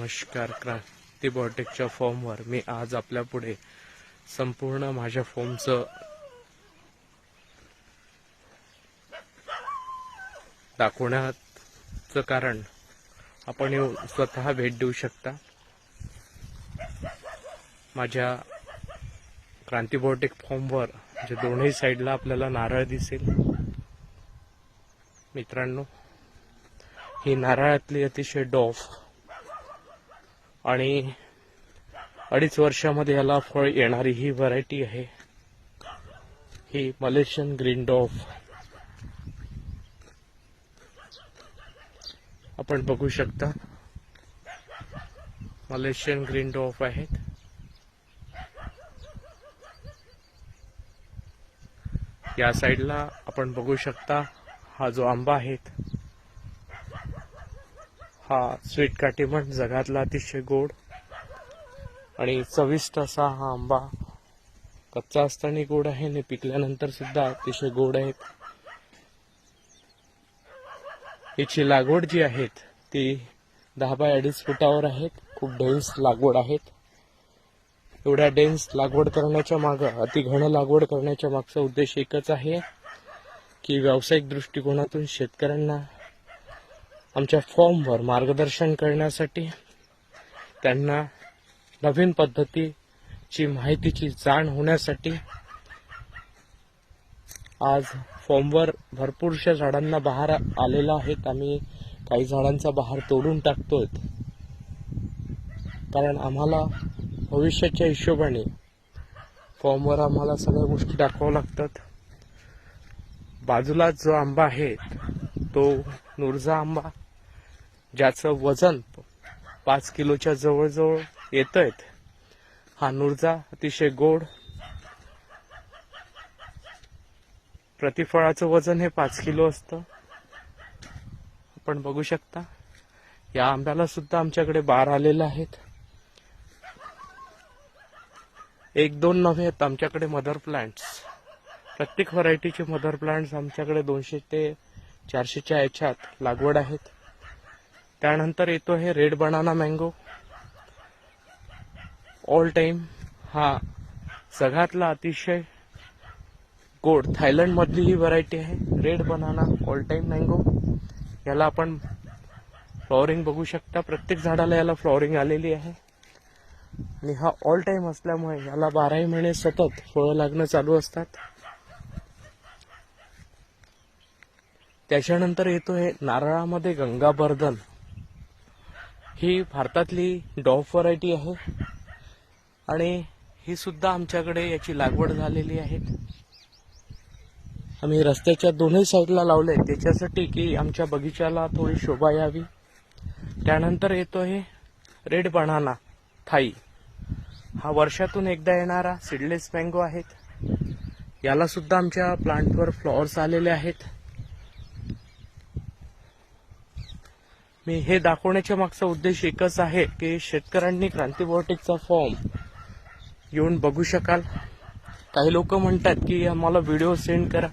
नमस्कार क्रांती बॉटेकच्या फॉर्मवर मी आज आपल्या पुढे संपूर्ण माझ्या फॉर्मचं दाखवण्याचं कारण आपण येऊन स्वतः भेट देऊ शकता. माझ्या क्रांती बॉटेक फॉर्मवर जे दोन्ही साईडला आपल्याला नारळ दिसेल. मित्रांनो ही नारळातली अतिशय डॉफ आणि अडीच वर्षामध्ये याला फळ येणारी ही व्हरायटी आहे. ही मलेशियन ग्रीन डॉफ. आपण बघू शकता. मलेशियन ग्रीन डॉफ आहेत. या साईडला आपण बघू शकता हा जो आंबा आहे हा स्वीट काटीमण जगातला अतिशय गोड आणि चविष्ट असा हा आंबा. कच्चा असताना गोड आहे आणि पिकल्यानंतर सुद्धा अतिशय गोड आहेत. याची लागवड जी आहेत ती दहा बाय अडीच फुटावर आहेत. खूप डेन्स लागवड आहेत. एवढ्या डेन्स लागवड करण्याच्या मागं अति घन लागवड करण्याच्या मागचा उद्देश एकच आहे की व्यावसायिक दृष्टिकोनातून शेतकऱ्यांना आमच्या फॉर्मवर मार्गदर्शन करण्यासाठी त्यांना नवीन पद्धतीची माहितीची जाण होण्यासाठी आज फॉर्मवर भरपूरशा झाडांना बहार आलेला आहेत आम्ही काही झाडांचा बहार तोडून टाकतोय. कारण आम्हाला भविष्याच्या हिशोबाने फॉर्मवर आम्हाला सगळ्या गोष्टी दाखवाव्या लागतात. बाजूला जो आंबा आहे तो नुरजा आंबा ज्याचं वजन पाच किलोच्या जवळजवळ येत आहेत हा नुरजा अतिशय गोड. प्रतिफळाचं वजन हे पाच किलो असतं. आपण बघू शकता या आंब्याला सुद्धा आमच्याकडे बार आलेले आहेत. एक दोन नव्हे आहेत आमच्याकडे मदर प्लांट्स. प्रत्येक व्हरायटीचे मदर प्लांट्स आमच्याकडे दोनशे ते चारशेच्या याच्यात लागवड आहेत. त्यानंतर येतो आहे red banana mango. All time हा जगातला अतिशय गोड. थायलंड मधली ही व्हरायटी आहे. Red banana all time mango याला आपण फ्लॉवरिंग बघू शकता. प्रत्येक झाडाला याला फ्लॉवरिंग आलेली आहे. आणि हा ऑल टाइम असल्यामुळे याला बाराही महिने सतत फळं लागणं चालू असतात. त्याच्यानंतर येतो हे नारळामध्ये गंगाबर्धन ही भारतातली डॉफ व्हरायटी आहे. आणि ही सुद्धा आमच्याकडे याची लागवड झालेली आहे. आम्ही रस्त्याच्या दोन्ही साईडला लावले त्याच्यासाठी की आमच्या बगीचाला थोडी शोभा यावी. त्यानंतर येतो हे रेड बनाना थाई. हा वर्षातून एकदा येणारा सीडलेस मँगो आहेत. याला सुद्धा आमच्या प्लांटवर फ्लॉवर्स आलेले आहेत. मी हे दाखवण्याच्या मागचा उद्देश एकच आहे की शेतकऱ्यांनी क्रांतीबॉटिकचा फॉर्म येऊन बघू शकाल. काही लोक म्हणतात की आम्हाला व्हिडिओ सेंड करा.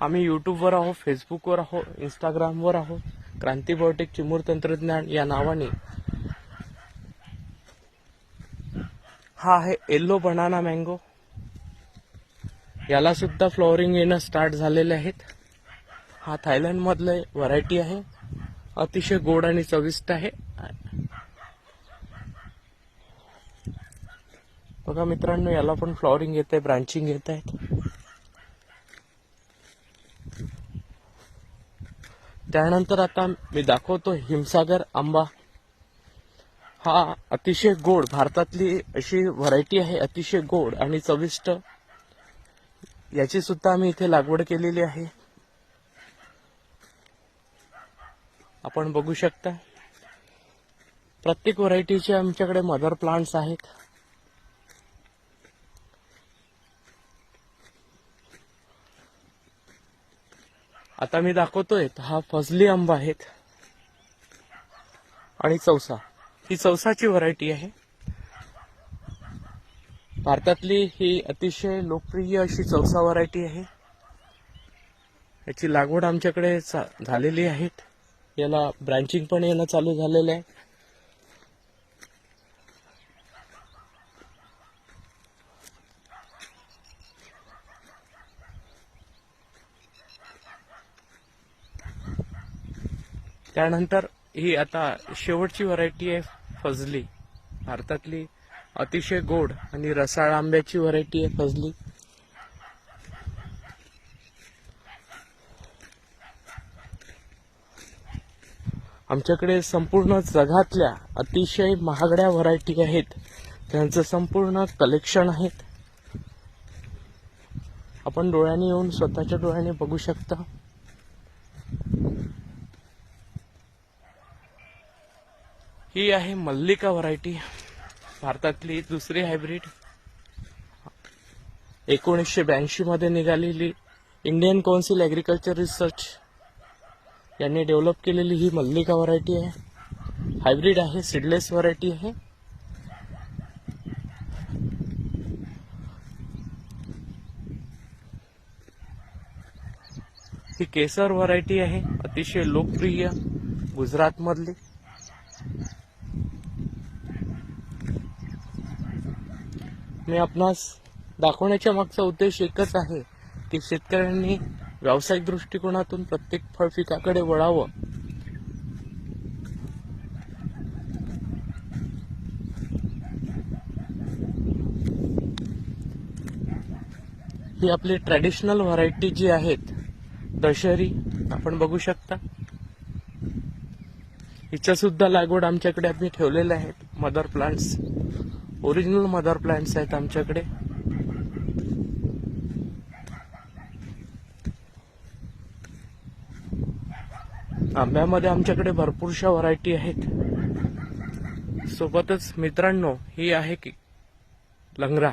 आम्ही यूट्यूबवर आहोत फेसबुकवर आहोत इंस्टाग्रामवर आहोत. क्रांतीबॉटिक चिमूर तंत्रज्ञान या नावाने. हा आहे येल्लो बनाना मँगो याला सुद्धा फ्लॉवरिंग येणं स्टार्ट झालेले आहेत. हा थायलंडमधलं व्हरायटी आहे. अतिशय गोड आणि चविष्ट आहे. बघा मित्रांनो याला पण फ्लॉवरिंग येत आहे ब्रांचिंग येत आहेत त्यानंतर आता मी दाखवतो हिमसागर आंबा. हा अतिशय गोड भारतातली अशी व्हरायटी आहे अतिशय गोड आणि चविष्ट. याची सुद्धा आम्ही इथे लागवड केलेली आहे. आपण बघू शकता. प्रत्येक व्हरायटीचे आमच्याकडे मदर प्लांट्स आहेत. आता मी दाखवतोय हा फजली आंबा आहेत. आणि चौसा. ही चौसाची व्हरायटी आहे. भारतातली ही अतिशय लोकप्रिय अशी चौसा व्हरायटी आहे. याची लागवड आमच्याकडे झालेली आहेत याला ब्रँचिंग पण यायला चालू झालेलं आहे. त्यानंतर ही आता शेवटची व्हरायटी आहे फजली. भारतातली अतिशय गोड आणि रसाळ आंब्याची व्हरायटी आहे फजली. आमच्याकडे संपूर्ण जगातल्या अतिशय महागड्या व्हरायटी आहेत. त्यांचं संपूर्ण कलेक्शन आहेत. आपण डोळ्याने येऊन स्वतःच्या डोळ्याने बघू शकता. ही आहे मल्लिका व्हरायटी भारतातली दुसरी हायब्रिड एकोणीसशे ब्याऐंशी मध्ये निघालेली इंडियन कौन्सिल ॲग्रिकल्चर रिसर्च यांनी डेव्हलप केलेली ही मल्लिका व्हरायटी आहे. हायब्रिड आहे सीडलेस व्हरायटी आहे. ही केसर व्हरायटी आहे अतिशय लोकप्रिय गुजरात मधली मी आपणास दाखवण्याच्या मागचा उद्देश एकच आहे की शेतकऱ्यांनी व्यावसायिक दृष्टिकोनातून प्रत्येक फळ पिकाकडे वळावं. ही आपली ट्रॅडिशनल व्हरायटी जी आहेत दशहरी आपण बघू शकता. हिच्या सुद्धा लागवड आमच्याकडे आम्ही ठेवलेल्या आहेत. Mother plants original mother plants आहेत आमच्याकडे. आंब्यामध्ये आमच्याकडे भरपूरशा व्हरायटी आहेत. सोबतच मित्रांनो ही आहे की लंगरा